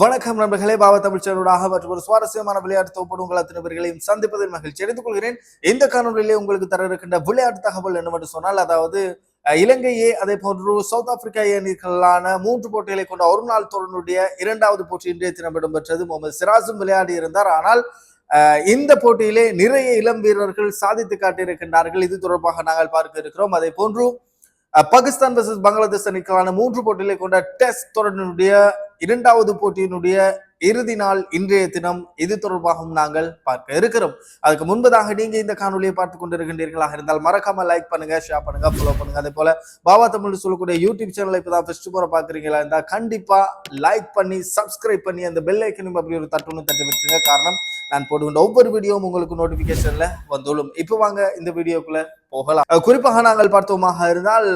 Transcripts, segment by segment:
வணக்கம் நண்பர்களே பாபா தமிழ்ச்சனூடாக மற்றும் ஒரு சுவாரஸ்யமான விளையாட்டு தொகுப்பு உங்கள் அத்தனை பேர்களையும் சந்திப்பதில் மகிழ்ச்சி அறிந்து கொள்கிறேன். இந்த காணொலியிலே உங்களுக்கு தர இருக்கின்ற விளையாட்டு தகவல் என்னவென்று சொன்னால் அதாவது இலங்கையே அதே போன்று சவுத் ஆப்பிரிக்கா அணிகளான மூன்று போட்டிகளை கொண்ட ஒரு நாள் தொடருடைய இரண்டாவது போட்டி இன்றைய தினம் இடம்பெற்றது. முகமது சிராஜும் விளையாடி இருந்தார். ஆனால் இந்த போட்டியிலே நிறைய இளம் வீரர்கள் சாதித்து காட்டியிருக்கின்றார்கள். இது தொடர்பாக நாங்கள் பார்க்க இருக்கிறோம். அதே போன்று பாகிஸ்தான் வர்சஸ் பங்களாதேஷ் அணிக்கான மூன்று போட்டிகளை கொண்ட டெஸ்ட் தொடரினுடைய இரண்டாவது போட்டியினுடைய இறுதி நாள் இன்றைய தினம் இது தொடர்பாகவும் நாங்கள் பார்க்க இருக்கிறோம். அதுக்கு முன்பதாக நீங்க இந்த காணொலியை பார்த்து கொண்டிருக்கின்றீர்களாக இருந்தால் மறக்காம லைக் பண்ணுங்க ஷேர் பண்ணுங்க ஃபாலோ பண்ணுங்க. அதே போல பாபா தமிழ் சொல்லக்கூடிய யூடியூப் சேனலை இப்பதான் ஃபர்ஸ்ட் போற பாக்குறீங்களா இருந்தா கண்டிப்பா லைக் பண்ணி சப்ஸ்கிரைப் பண்ணி அந்த பெல் ஐக்கனும் அப்படி ஒரு தட்டுன்னு தட்டி விட்டுருங்க காரணம் நான் போடுகின்ற ஒவ்வொரு வீடியோவும் உங்களுக்கு நோட்டிபிகேஷன்ல வந்துள்ளும். இப்போ வாங்க இந்த வீடியோக்குள்ள போகலாம். குறிப்பாக நாங்கள் பார்த்தோமாக இருந்தால்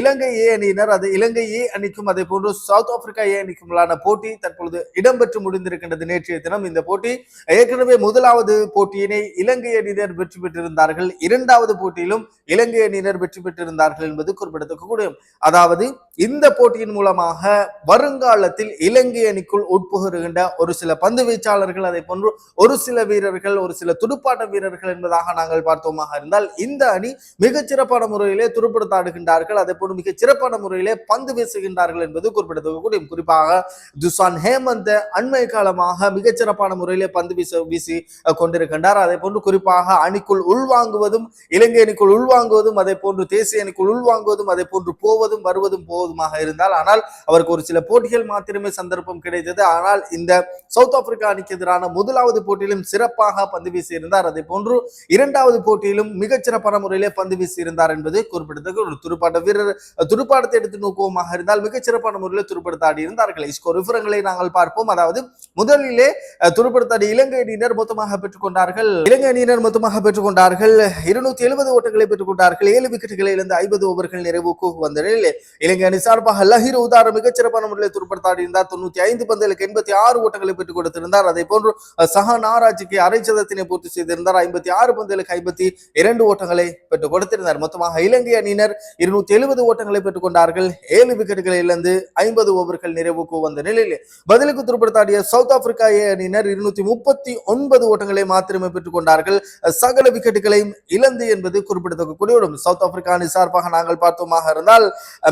இலங்கை ஏ அணியினர் அது இலங்கை ஏ அணிக்கும் அதே போன்று சவுத் ஆப்பிரிக்கா ஏ அணிக்கும்லான போட்டி தற்பொழுது இடம்பெற்று முடிந்திருக்கின்றது நேற்றைய தினம். இந்த போட்டி ஏற்கனவே முதலாவது போட்டியினை இலங்கை அணியினர் வெற்றி பெற்றிருந்தார்கள். இரண்டாவது போட்டியிலும் இலங்கை அணியினர் வெற்றி பெற்றிருந்தார்கள் என்பது குறிப்பிடத்தக்கக்கூடிய அதாவது இந்த போட்டியின் மூலமாக வருங்காலத்தில் இலங்கை அணிக்குள் உட்புகுகின்ற ஒரு சில பந்து வீச்சாளர்கள் அதை போன்று ஒரு சில வீரர்கள் ஒரு சில துடுப்பாட்ட வீரர்கள் என்பதாக நாங்கள் பார்த்தோமாக இருந்தால் இந்த அணி மிகச் சிறப்பான முறையிலே துடுப்படுத்தாடுகின்றார்கள் அதே போன்று மிகச் சிறப்பான முறையிலே பந்து வீசுகின்றார்கள் என்பது குறிப்பிடத்தக்கூடிய குறிப்பாக துசான் ஹேமந்த அண்மை காலமாக மிகச் சிறப்பான முறையிலே பந்து வீச வீசி கொண்டிருக்கின்றார். அதே போன்று குறிப்பாக அணிக்குள் உள்வாங்குவதும் இலங்கை அணிக்குள் உள்வாங்குவதும் அதே போன்று தேசிய அணிக்குள் உள்வாங்குவதும் அதே போன்று போவதும் வருவதும் போ போதுமாக இருந்தால் ஆனால் அவருக்கு ஒரு சில போட்டிகள் மாத்திரமே சந்தர்ப்பம் கிடைத்தது. ஆனால் இந்த சவுத் ஆப்பிரிக்கா அணிக்கு எதிரான முதலாவது போட்டியிலும் சிறப்பாக பந்து வீசியிருந்தார். அதே போன்று இரண்டாவது போட்டியிலும் மிகச்சிறப்பான முறையிலே பந்து வீசியிருந்தார் என்பது குறிப்பிடத்தக்க ஒரு துடுப்பாட்ட வீரர் துடுப்பாட்டத்தை எடுத்து நோக்குவோமாக இருந்தால் மிகச்சிறப்பான முறையில் துடுப்படுத்தாடி இருந்தார்கள். இஸ்கோ விவரங்களை நாங்கள் பார்ப்போம். அதாவது முதலிலே அஹ், துடுப்படுத்தாடி இலங்கை அணியினர் மொத்தமாக பெற்றுக்கொண்டார்கள். இலங்கை அணியினர் மொத்தமாக பெற்றுக்கொண்டார்கள். இருநூத்தி எழுபது ஓட்டங்களை பெற்றுக்கொண்டார்கள். ஏழு விக்கெட்டுகளை இழந்து ஐம்பது ஓவர்கள் நிறைவுக்கு வந்த நிலையில் இலங்கை அணி சார்பாக லஹீர் உதார மிகச்சிறப்பான முறையில் துடுப்படுத்தாடி இருந்தார் தொண்ணூத்தி ஐந்து பந்தலுக்கு எண்பத்தி ஆறு ஓட்டங்களை பெற்றுக் கொடுத்திருந்தார். அதே போன்று சக சஹா நாராஜிக்கு அரை சதத்தினை பூர்த்தி செய்திருந்தார். ஐம்பத்தி ஆறு பந்துகளுக்கு ஐம்பத்தி இரண்டு ஓட்டங்களை பெற்றுக் கொடுத்திருந்தார். மொத்தமாக இலங்கை அணியினர் இருநூத்தி எழுபது ஓட்டங்களை பெற்றுக் கொண்டார்கள். ஏழு விக்கெட்டுகளை இழந்து ஐம்பது ஓவர்கள் நிறைவுக்கு வந்த நிலையில் பதிலுக்கு துருப்படுத்தாடிய சவுத் ஆப்பிரிக்கா ஏ அணியினர் இருநூத்தி முப்பத்தி ஒன்பது ஓட்டங்களை மாத்திரமே பெற்றுக் கொண்டார்கள். சகல விக்கெட்டுகளையும் இழந்து என்பது குறிப்பிடத்தக்கக்கூடிய ஒரு சவுத் ஆப்பிரிக்கா அணி சார்பாக நாங்கள் பார்த்தோமாக இருந்தால்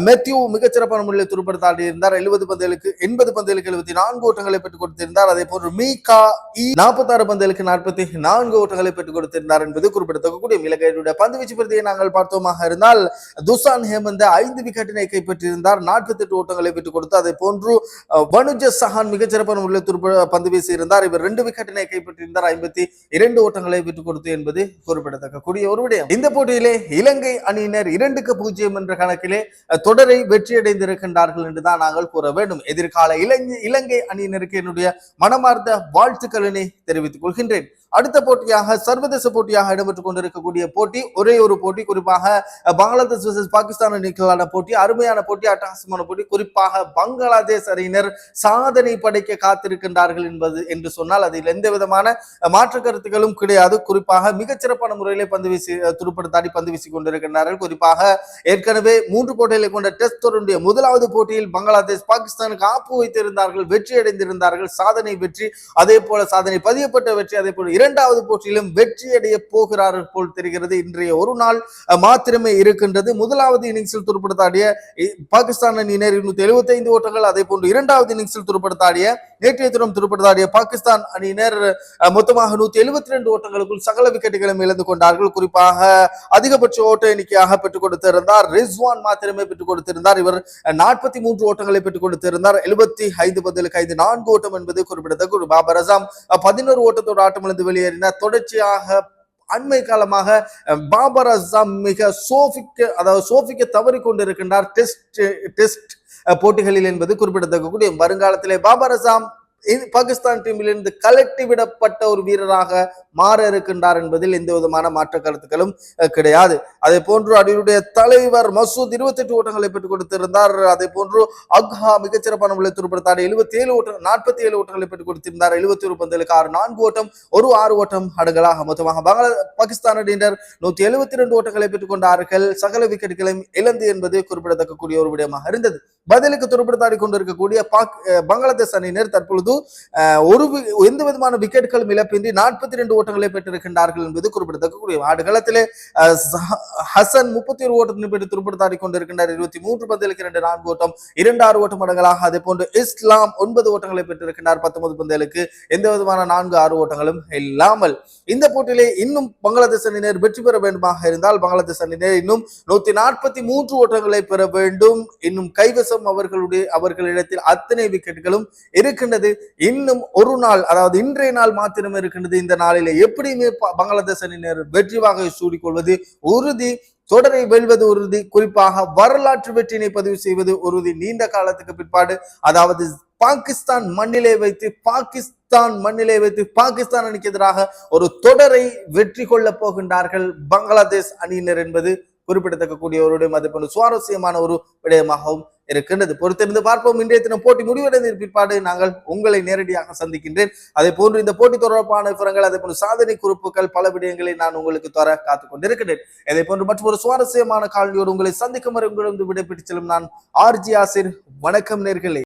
மெத்யூ மிகச்சிறப்பான முறையில் துருப்படுத்தாடி இருந்தார். எழுபது பந்துகளுக்கு எண்பது பந்துகளுக்கு எழுபத்தி நான்கு ஓட்டங்களை பெற்றுக் கொடுத்திருந்தார். அதே போன்று மீகா இ நாற்பத்தாறு ஆறு நாற்பத்தி நான்கு ஓட்டங்களை பெற்றுக் கொடுத்திருந்தார் என்பது குறிப்பிடத்தக்கக்கூடிய இலங்கையுடைய பந்துவீச்சு பிரதியை நாங்கள் பார்த்தோமாக இருந்தால் துசான் ஹேமந்த ஐந்து விக்கெட்டினை கைப்பற்றியிருந்தார். நாற்பத்தி எட்டு ஓட்டங்களை பெற்றுக் கொடுத்து அதே போன்று வனுஜ சஹான் மிகச்சிறப்பான முறையில் துருப்ப பந்து வீசியிருந்தார். இவர் ரெண்டு விக்கெட்டினை கைப்பற்றியிருந்தார். ஐம்பத்தி இரண்டு ஓட்டங்களை பெற்றுக் கொடுத்து என்பது குறிப்பிடத்தக்கக்கூடிய ஒரு விடயம். இந்த போட்டியிலே இலங்கை அணியினர் இரண்டுக்கு பூஜ்ஜியம் என்ற கணக்கிலே அஹ், தொடரை வெற்றியடைந்திருக்கின்றார்கள் என்றுதான் நாங்கள் கூற வேண்டும். எதிர்கால இலங்கை இலங்கை அணியினருக்கு என்னுடைய மனமார்ந்த வாழ்த்துக்களினை தெரிவித்துக் கொள்கின்றேன். அடுத்த போட்டியாக சர்வதேச போட்டியாக இடம்பெற்றுக் கொண்டிருக்கக்கூடிய போட்டி ஒரே ஒரு போட்டி குறிப்பாக பங்களாதேஷ் வர்சஸ் பாகிஸ்தான் அணிகளான போட்டி அருமையான போட்டி அட்டகாசமான போட்டி குறிப்பாக பங்களாதேஷ் அணியினர் சாதனை படைக்க காத்திருக்கின்றார்கள் என்பது என்று சொன்னால் அதில் எந்த விதமான மாற்று கருத்துக்களும் கிடையாது. குறிப்பாக மிகச்சிறப்பான முறையிலே பந்து வீசி அஹ், துடுப்படுத்தாடி பந்து வீசி கொண்டிருக்கின்றார்கள். குறிப்பாக ஏற்கனவே மூன்று போட்டிகளை கொண்ட டெஸ்ட் தொடருடைய முதலாவது போட்டியில் பங்களாதேஷ் பாகிஸ்தானுக்கு ஆப்பு வைத்திருந்தார்கள் வெற்றி அடைந்திருந்தார்கள் சாதனை வெற்றி அதே போல சாதனை பதியப்பட்ட வெற்றி அதே போல இரண்டாவது போட்டியிலும் வெற்றி அடைய போகிறார்கள் போல் தெரிகிறது. இன்றைய ஒரு நாள் மாத்திரமே இருக்கின்றது. முதலாவது இன்னிங்ஸில் துருப்படுத்தாடிய பாகிஸ்தான் அணியினர் இருநூத்தி எழுபத்தி ஐந்து ஓட்டங்கள் அதே போன்று இரண்டாவது இன்னிங்ஸில் துருப்படுத்தாடிய நேற்றைய தினம் துருப்படுத்தாடிய பாகிஸ்தான் அணியினர் மொத்தமாக நூத்தி எழுபத்தி ரெண்டு ஓட்டங்களுக்குள் சகல விக்கெட்டுகளும் இழந்து கொண்டார்கள். குறிப்பாக அதிகபட்ச ஓட்ட எண்ணிக்கையாக பெற்றுக் கொடுத்திருந்தார். ரிஸ்வான் மாத்திரமே பெற்றுக் கொடுத்திருந்தார். இவர் நாற்பத்தி மூன்று ஓட்டங்களை பெற்றுக் கொடுத்திருந்தார். எழுபத்தி ஐந்து பதிலுக்கு ஐந்து நான்கு ஓட்டம் என்பது குறிப்பிடத்தக்க ஒரு பாபர் அசாம் பதினோரு ஓட்டத்தோடு ஆட்டமிழந்து வெளியேறினார். தொடர்ச்சியாக அண்மை காலமாக பாபர் அசாம் மிக சோஃபிக்க அதாவது சோஃபிக்க தவறி கொண்டிருக்கின்றார் டெஸ்ட் டெஸ்ட் போட்டிகளில் என்பது குறிப்பிடத்தக்கக்கூடிய வருங்காலத்திலே பாபர் அசாம் பாகிஸ்தான் டீமிலிருந்து கலட்டி விடப்பட்ட ஒரு வீரராக மாற இருக்கின்றார் என்பதில் எந்த விதமான மாற்ற கருத்துக்களும் கிடையாது. அதே போன்று அவருடைய தலைவர் மசூத் இருபத்தி எட்டு ஓட்டங்களை பெற்றுக் கொடுத்திருந்தார். அதே போன்று அக்ஹா மிகச்சிறப்பான முறையில் துருப்படுத்தார். எழுபத்தி ஏழு ஓட்டம் நாற்பத்தி ஏழு ஓட்டங்களை பெற்றுக் கொடுத்திருந்தார். எழுபத்தி ஒரு பந்தலுக்கு ஆறு நான்கு ஓட்டம் ஒரு ஆறு ஓட்டம் அடங்கலாக மொத்தமாக பங்களா பாகிஸ்தான் அணியினர் நூத்தி எழுபத்தி ரெண்டு ஓட்டங்களை பெற்றுக் கொண்டார்கள். சகல விக்கெட்டுகளையும் இழந்து என்பது குறிப்பிடத்தக்க கூடிய ஒரு விடயமாக இருந்தது. பதிலுக்கு துருப்படுத்தாடி கொண்டிருக்கக்கூடிய பாக் அஹ் பங்களாதேஷ் அணியினர் தற்பொழுது வந்து ஒரு எந்த விதமான விக்கெட்டுகளும் இழப்பின்றி நாற்பத்தி ரெண்டு ஓட்டங்களை பெற்றிருக்கின்றார்கள் என்பது குறிப்பிடத்தக்க கூடிய ஆடுகளத்திலே ஹசன் முப்பத்தி ஒரு ஓட்டத்தின் பெற்று துருப்படுத்தாடி கொண்டிருக்கின்றார். இருபத்தி மூன்று பந்தலுக்கு இரண்டு நான்கு ஓட்டம் இரண்டு ஆறு ஓட்டம் அடங்கலாக அதே போன்று இஸ்லாம் ஒன்பது ஓட்டங்களை பெற்றிருக்கின்றார் பத்தொன்பது பந்தலுக்கு எந்த விதமான நான்கு ஆறு ஓட்டங்களும் இல்லாமல் இந்த போட்டியிலே இன்னும் பங்களாதேஷ் அணியினர் வெற்றி பெற வேண்டுமாக இருந்தால் பங்களாதேஷ் அணியினர் இன்னும் நூத்தி நாற்பத்தி மூன்று ஓட்டங்களை பெற வேண்டும். இன்னும் கைவசம் அவர்களுடைய அவர்களிடத்தில் அத்தனை விக்கெட்டுகளும் இருக்கின்றது. இன்னும் ஒரு நாள் அதாவது இன்றைய நாள் மாத்திரம் இருக்கின்றது. இந்த நாளிலே எப்படியுமே பங்களாதேச பங்களாதேஷ் அணியினர் வெற்றி வாகை சூடிக்கொள்வது உறுதி. தொடரை வெல்வது உறுதி. குறிப்பாக வரலாற்று வெற்றினை பதிவு செய்வது உறுதி. நீண்ட காலத்துக்கு பிற்பாடு அதாவது பாகிஸ்தான் மண்ணிலே வைத்து பாகிஸ்தான் மண்ணிலே வைத்து பாகிஸ்தான் அணிக்கு எதிராக ஒரு தொடரை வெற்றி கொள்ளப் போகின்றார்கள் பங்களாதேஷ் அணியினர் என்பது குறிப்பிடத்தக்க கூடிய ஒரு மதிப்பு சுவாரஸ்யமான ஒரு விடயமாகவும் இருக்கின்றது. பொறுத்திருந்து பார்ப்போம். இன்றைய தினம் போட்டி முடிவடைந்த பிற்பாடு நாங்கள் உங்களை நேரடியாக சந்திக்கின்றேன். அதே போன்று இந்த போட்டி தொடர்பான விவரங்கள் அதே போன்று சாதனை குறிப்புகள் பல விடயங்களை நான் உங்களுக்கு தர காத்துக் கொண்டிருக்கிறேன் இதே போன்று மற்றும் ஒரு சுவாரஸ்யமான காலனியோடு உங்களை சந்திக்கும் வரை உங்களிடம் விடைபெற்று செல்லும் நான் ஆர்ஜி ஆசிர். வணக்கம் நேர்களே.